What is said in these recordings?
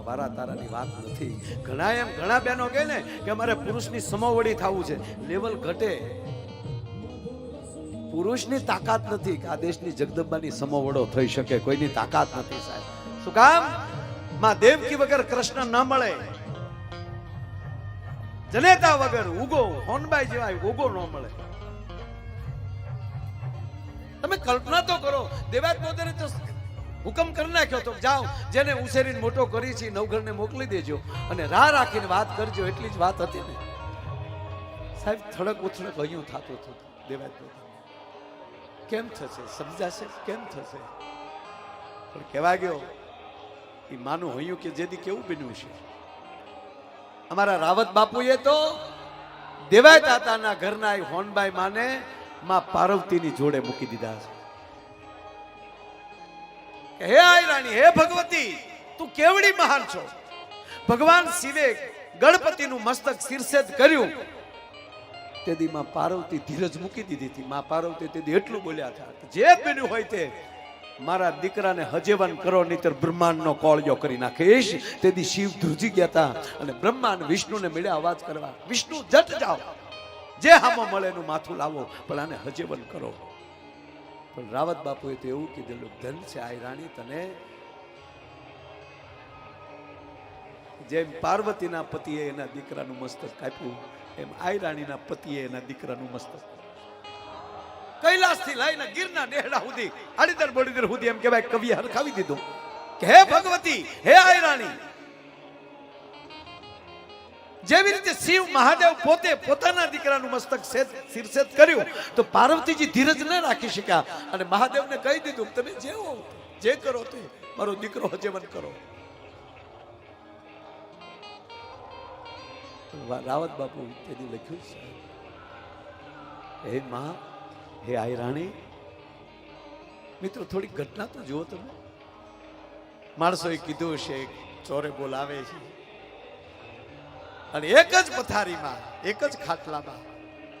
આમાં વારા તારાની વાત નથી. ઘણા એમ, ઘણા બહેનો કહે ને કે અમારે પુરુષની સમોવડી થવું છે. લેવલ ઘટે. પુરુષની તાકાત નથી કે આ દેશની જગદંબાની સમોવડો થઈ શકે. કોઈની તાકાત નથી સાહેબ. શું કામ? માં દેવકી વગર કૃષ્ણ ન મળે. જનેતા વગર ઉગો, હોનબાઈ જેવા ઉગો ન મળે. તમે કલ્પના તો કરો. દેવાજ પોતાને તો હુકમ કરી નાખ્યો તો જાઓ. જેને ઉછેરીને મોટો કરી છે નવઘરને મોકલી દેજો. અને રાહ રાખીને વાત કરજો, એટલી જ વાત હતી ને. સાહેબ, થડક ઉથડક અહીંયા થતું હતું, દેવાજ કેમ થશે? સમજાશે? કેમ થશે? પણ કહેવા ગયો એ માનું હયું કે જેથી કેવું બન્યું છે. અમારા રાવત બાપુએ તો દેવાય તાતાના ઘરના હોનબાઈ માને માં પાર્વતીની જોડે મૂકી દીધા છે. કે, હે આય રાણી, હે ભગવતી, તું કેવડી મહાન છો? ભગવાન શિવે ગણપતિનું મસ્તક શિરસેદ કર્યું. તેથી માં પાર્વતી ધીરજ મૂકી દીધી હતી. માં પાર્વતી તેથી એટલું બોલ્યા હતા જે બન્યું હોય તે મારા દીકરાને હજેવન કરો, નહીતર બ્રહ્માંડનો કોળિયો કરી નાખીશ તેથી શિવ ધ્રુજી ગયા હતા અને બ્રહ્માંડ વિષ્ણુને મળ્યા અવાજ કરવા, વિષ્ણુ, જટ જાઓ. જે હામો મળે એનું માથું લાવો, પણ આને હજેવન કરો. પણ રાવત બાપુએ તો એવું કીધેલું ધન છે આ તને જેમ પાર્વતીના પતિએ એના દીકરાનું મસ્તક કાપ્યું, એમ આઈ રાણીના પતિએ એના દીકરાનું મસ્તક કૈલાસથી લઈને ગીરના દેહડા સુધી અડીદર બોડીદર સુધી એમ કહેવાય કવિએ હરખાવી દીધું કે, હે ભગવતી, હે આઈ રાણી જેવી રીતે શિવ મહાદેવ પોતે પોતાના દીકરાનું મસ્તક સેત- શિરસેદ કર્યું, તો પાર્વતીજી ધીરજ ન રાખી શક્યા. અને મહાદેવને કહી દીધું તમે જે હો જે કરો તે મારો દીકરો હજેવન કરો. રાવત બાપુ તેની લખ્યું છે, હે મા, હે આઈ રાણી, મિત્રો થોડી ઘટના તો જુઓ તમે. માણસોએ કીધું છે ચોરે બોલાવે છે. અને એક જ પથારીમાં, એક જ ખાટલામાં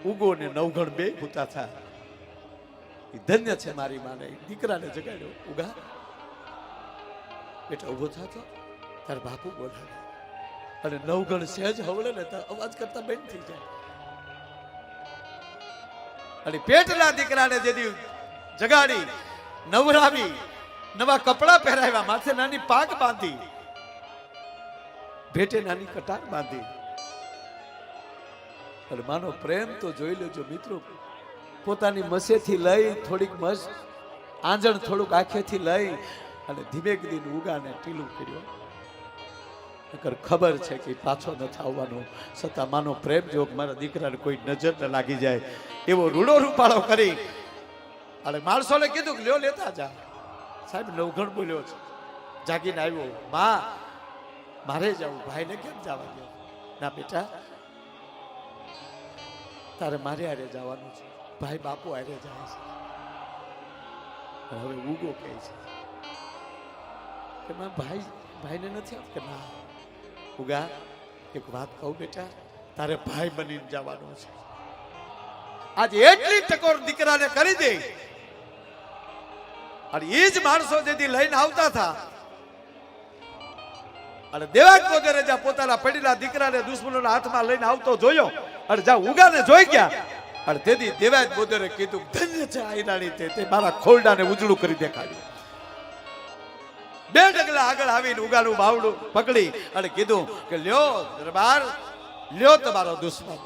ઉગો ને નવગણ બે ભૂતા થયા. એ ધન્ય છે મારી માને. દીકરાને જગાડ્યો, ઉગા. બેટા ઊભો થતો તાર બાપુ બોલાવે. અને નવગણ સહેજ હવળે ને અવાજ કરતા બેન થઈ જાય. અને પેટના દીકરાને જેની જગાડી, નવરાવી, નવા કપડા પહેરાવ્યા, માથે નાની પાક બાંધી, ભેટે નાની કટાર બાંધી અને માનો પ્રેમ તો જોઈ લેજો મિત્રો. પોતાની મસેથી લઈ થોડીક મસ, આંજણ થોડુંક આંખેથી લઈ અને ધીમેક દીન ઉગાને ટીલું કર્યો. નકર ખબર છે કે પાછો નથી આવવાનો, છતાં માનો પ્રેમ જો મારા દીકરાને કોઈ નજર ન લાગી જાય, એવો રૂડો રૂપાળો કરી. અને માણસોને કીધું કે લ્યો લેતા જા. સાહેબ, નવઘણ બોલ્યો છે. જાગીને આવ્યો. માં, મારે જવું ભાઈને કેમ જવા ગયો ના બેટા તારે મારે આરે જવાનું છે. ભાઈ બાપુ આરે જાય છે. હવે ઉગો કહે છે. કે મેં, ભાઈ, ભાઈને નથી આપ કે ના. ઉગા, એક વાત કહું બેટા, તારે ભાઈ બનીને જવાનું છે. આજે એટલી ટકોર દીકરાને કરી દે. અને એ જ માણસો જેથી લઈને આવતા હતા અને દેવાંગ વગેરે જ્યાં પોતાના પડેલા દીકરાને દુશ્મનોના હાથમાં લઈને આવતો જોયો અને જા ઉગાને જોઈ ગયા. અને તેથી દેવાજ બોદરે કીધું, ધન્ય છે આઈરાણી તે તે મારા ખોરડાને ઉજળું કરી દેખાડ્યું. બે ડગલા આગળ આવીને ઉગાનું બાવડું પકડી અને કીધું કે, લ્યો દરબાર, લ્યો તમારો દુશ્મન.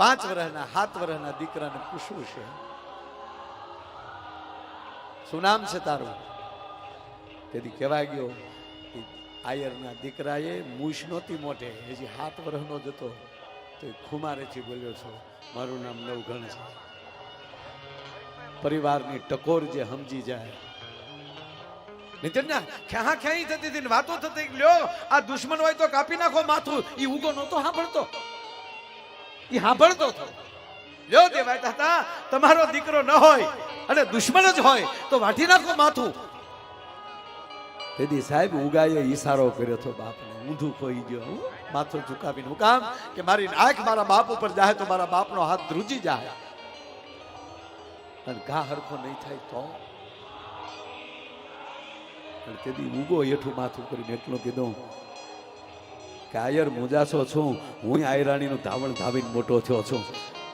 પાંચ વર્ષના સાત વર્ષના દીકરાને પૂછવું છે, શું નામ છે તારું? તેથી કહેવાય ગયો આયરના દીકરાએ મૂછ નહોતી મોઢે, હજી હાથ વર્ષનો જ હતો. તો એ ખુમારેથી બોલ્યો છો, મારું નામ નવઘણ છે. પરિવારની ટકોર જે સમજી જાય. નીતિન ના ખ્યા ખ્યાઈ થતી હતી વાતો થતી લ્યો, આ દુશ્મન હોય તો કાપી નાખો માથું. ઈ ઉગો નહોતો સાંભળતો. એ સાંભળતો હતો. લ્યો દેવાય હતા તમારો દીકરો ન હોય અને દુશ્મન જ હોય તો વાટી નાખો માથું. તેથી સાહેબ, ઉગાયો ઈશારો કર્યો હતો બાપને ઊંધું ખોઈ ગયો. હું માથું ઝુકાવીને હું કામ કે મારી આંખ મારા બાપ ઉપર જાય તો મારા બાપનો હાથ ધ્રુજી જાય. અને ઘા હરખો નહીં થાય તો? તેથી ઉગો હેઠું માથું કરીને એટલું કીધું કે આયર મુજાસો છું, હું આયરાણીનું ધાવણ ધાવીને મોટો થયો છું.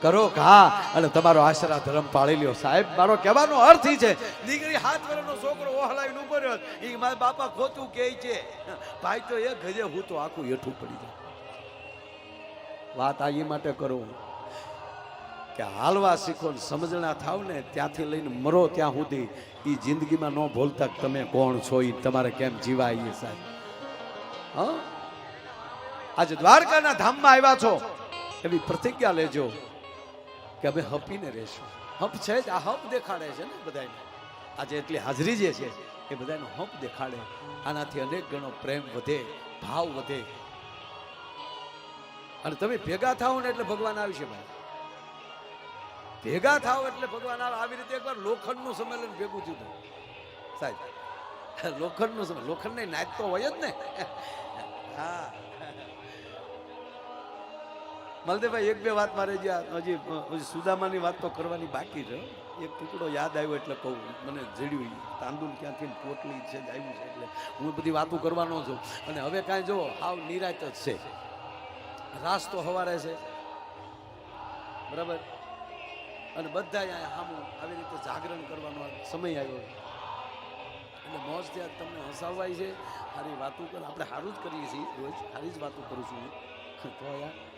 કરો ઘા. અને તમારો આશરા ધર્મ પાળી લ્યો. સાહેબ, મારો કહેવાનો અર્થ ઈ છે, દીકરી હાથ વરનો છોકરો ઓહલાવીને ઊભો રહ્યો. એ મારા બાપા ખોટું કહે છે. ભાઈ તો એ ગજે હું તો આખું હેઠું પડી જાય વાત આ એ માટે કરું કે હાલવા શીખો ને સમજણા થાવ ને ત્યાંથી લઈને મરો ત્યાં સુધી. એ જિંદગીમાં ન ભૂલતા તમે કોણ છો એ તમારે કેમ જીવાય એ સાહેબ. હા? આજે દ્વારકાના ધામમાં આવ્યા છો. એવી પ્રતિજ્ઞા લેજો. કે અમે હપીને રહેશું. હપ છે જ, આ હપ દેખાડે છે ને બધાને આજે એટલી હાજરી જે છે એ બધાનો હપ દેખાડે. આનાથી અનેક ગણો પ્રેમ વધે, ભાવ વધે. અને તમે ભેગા થાઓ ને એટલે ભગવાન આવશે ભાઈ. ભેગા થાવ એટલે ભગવાન આવે. આવી રીતે એકવાર લોખંડનું સંમેલન ભેગું થયું હતું. સાહેબ, લોખંડનું સંમેલન લોખંડ નહીં નાચતો હોય જ ને. હા. મલદેભાઈ એક બે વાત મારે જે હજી સુદામાની વાત તો કરવાની બાકી છે. એક ટુકડો યાદ આવ્યો એટલે કહું, મને જડ્યું. તાંદુલ ક્યાંથી પોટલી છે આવ્યું છે એટલે હું બધી વાતો કરવાનો છું. અને હવે કાંઈ જો, હાવ નિરાત જ છે. રાસ તો હવારે છે. બરાબર? અને બધા અહીંયા સામું આવી રીતે જાગરણ કરવાનો સમય આવ્યો. એટલે મોજ ત્યાં તમને હસાવાય છે. સારી વાતો કર આપણે સારું જ કરીએ છીએ રોજ. સારી જ વાતો કરું છું તો યાર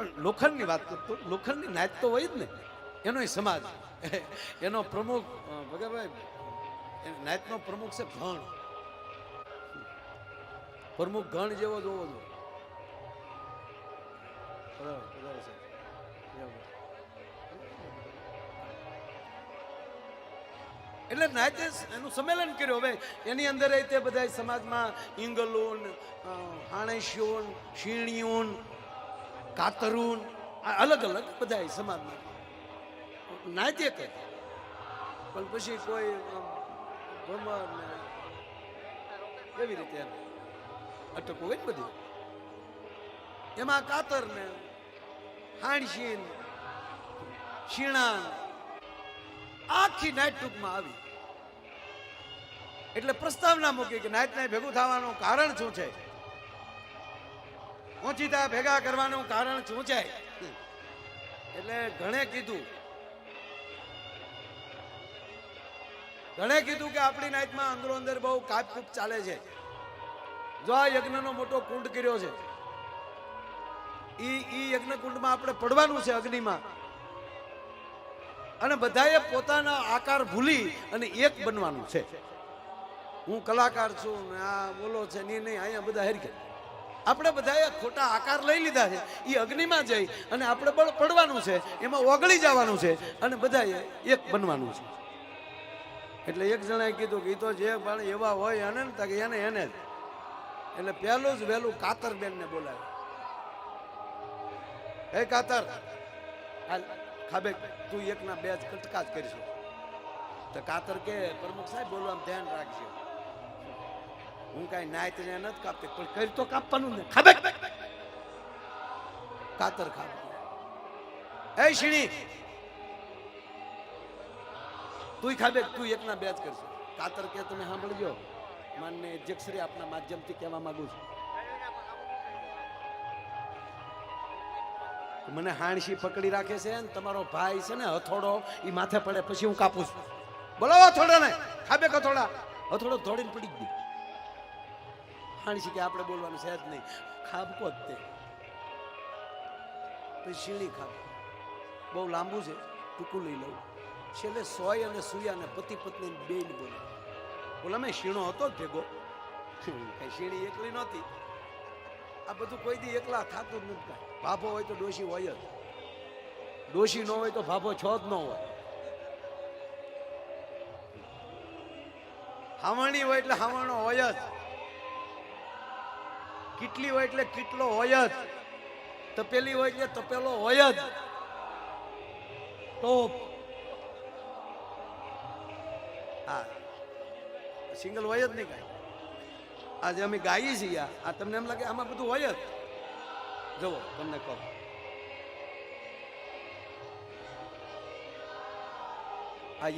પણ લોખંડની વાત કરતો લોખંડની નાચ તો હોય જ ને. એનો સમાજ. એનો પ્રમુખ ભગાભાઈ નાચનો પ્રમુખ છે ગણ પ્રમુખ ગણ જેવો જ હોવો જોઈએ એટલે નાચે એનું સંમેલન કર્યું હવે. એની અંદર એ તે બધા સમાજમાં ઇંગલુન હાણેશ્યોન શીણિયુન કાતરુન અલગ અલગ બધા સમાજમાં. નાચે કે પણ પછી કોઈ ભમર એવી રીતે અટકવું હોય ને બધું. એમાં કાતર ને હાણશીન શીણા આખી નાઇટ ટૂંકમાં આવી. એટલે પ્રસ્તાવના મૂકી કે નાઇટ નાઇટ ભેગું થવાનું કારણ શું છે? ઓચિતા ભેગા કરવાનું કારણ શું છે? એટલે ઘણે કીધું. ઘણે કીધું કે આપણી નાઈટમાં અંદરો અંદર બહુ કાપકૂપ ચાલે છે. જો આ યજ્ઞનો મોટો કુંડ કર્યો છે. ઈ ઈ યજ્ઞ કુંડમાં આપણે પડવાનું છે અગ્નિમાં. અને બધાએ પોતાના આકાર ભૂલી અને એક બનવાનું છે. હું કલાકાર છું આ બોલો છે નહીં નહીં, અહીંયા બધા હરકે આપણે બધાએ ખોટા આકાર લઈ લીધા છે. એ અગ્નિમાં જઈ અને આપણે બળ પડવાનું છે. એમાં ઓગળી જવાનું છે અને બધાએ એક બનવાનું છે. એટલે એક જણાએ કીધું કે એ તો જે પણ એવા હોય એને ને કે એને એને જ. એટલે પહેલું જ વહેલું કાતરબેનને બોલાવ્યું. હે કાતર, હાલ ખાબે તું એકના બે જ કટકા જ કરીશું. તો કાતર કે, પ્રમુખ સાહેબ, બોલવાનું ધ્યાન રાખજો. હું કાંઈ નાય તને નથી કાપતી પણ કરી તો કાપવાનું ને. ખાબે. કાતર ખાબ એ શીણી તું ખાબે તું એકના બે જ કરશે કાતર કે તમે સાંભળજો. માનને અધ્યક્ષશ્રી આપના માધ્યમથી કહેવા માંગુ છું. મને હાણસી પકડી રાખે છે ને તમારો ભાઈ છે ને હથોડો એ માથે પડે પછી હું કાપું છું. બોલાવો હથોડા ને ખાબે હથોડા? હથોડો દોડીને પડી ગઈ હાણસી કે આપણે બોલવાનું છે જ નહીં. ખાબકો જ તે. પછી શીણી ખાબ. બહુ લાંબુ છે, ટૂંકું લઈ લઉં. છેલ્લે સોય અને સુયા અને પતિ પત્ની બે બોલે. બોલા મેં શીણો હતો જ ભેગો. કઈ શીણી એકલી નહોતી. આ બધું કોઈ દી એકલા થતું જ નથી ભાભો હોય તો ડોશી હોય જ. ડોશી ન હોય તો ભાભો છો જ ન હોય. હામણી હોય એટલે હામણો હોય જ. કેટલી હોય એટલે કેટલો હોય જ. તપેલી હોય એટલે તપેલો હોય જ. ટોપ હા સિંગલ હોય જ નહીં કાંઈ. આજે અમે ગાઈએ છીએ આ. તમને એમ લાગે આમાં બધું હોય જ. જુઓ, તમને કહો. આ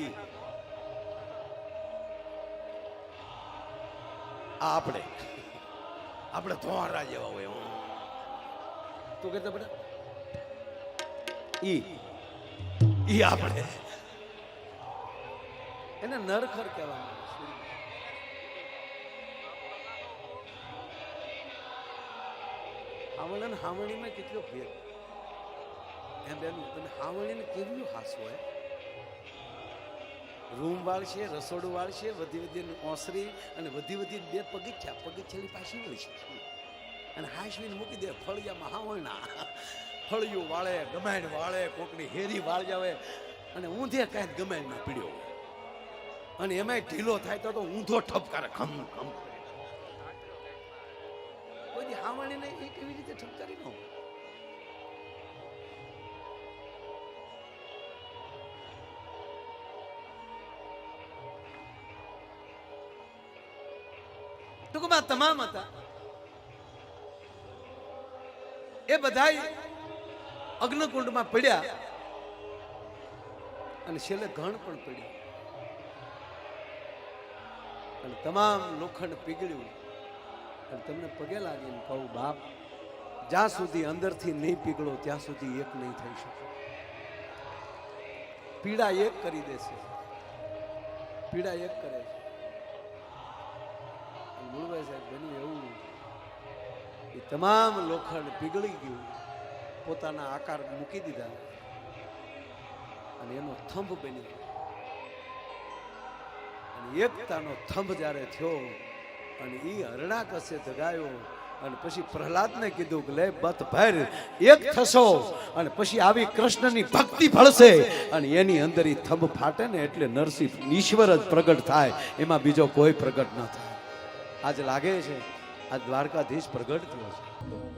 આપણે. આપણે ધોરા જેવા હોય. તું કહેતા બેટા ઈ. ઈ આપણે. એને નરખર કહેવામાં હાવણ અને હાવણીમાં કેટલો ભેદ. એમ બેનું તમે હાવણીને કેવું હાસ હોય? રૂમ વાળશે, રસોડું વાળશે, વધી વધી ઓસરી અને વધી વધી બે પગથિયા, પગથિયાની પાછી વળી છે અને હાશવીને મૂકી દે ફળિયામાં હાવણના ફળિયું વાળે ગમાણ વાળે, કોકની હેરી વાળ જાવે. અને ઊંધે કાંઈ ગમાણ ના પીડ્યો અને એમાંય ઢીલો થાય તો તો ઊંધો ઠપકારે, ખમ ખમ. કોઈ હાવણીને એ કેવી રીતે ઠપકારી ન હોય? ટૂંકમાં તમામ હતા. એ બધા અગ્નિકુંડમાં પડ્યા અને છેલ્લે ઘણ પણ પડ્યું. અને તમામ લોખંડ પીગળ્યું. અને તમને પગે લાગીને કહું, બાપ, જ્યાં સુધી અંદરથી નહીં પીગળો, ત્યાં સુધી એક નહીં થઈ શકે. પીડા એક કરી દેશે. પીડા એક કરે છે. અને સાહેબ બન્યું એવું. એ તમામ લોખંડ પીગળી ગયું. પોતાના આકાર મૂકી દીધા. અને એનો થંભ બની અને એકતાનો થંભ જ્યારે થયો, અને એ હરણા કસે જગાયો, અને પછી પ્રહલાદને કીધું કે લે બત ભર, એક થશો, અને પછી આવી કૃષ્ણની ભક્તિ ફળશે અને એની અંદર એ થંભ ફાટે ને એટલે નરસિંહ ઈશ્વર જ પ્રગટ થાય. એમાં બીજો કોઈ પ્રગટ ન થાય. આજ લાગે છે આ દ્વારકાધીશ પ્રગટ થયો છે.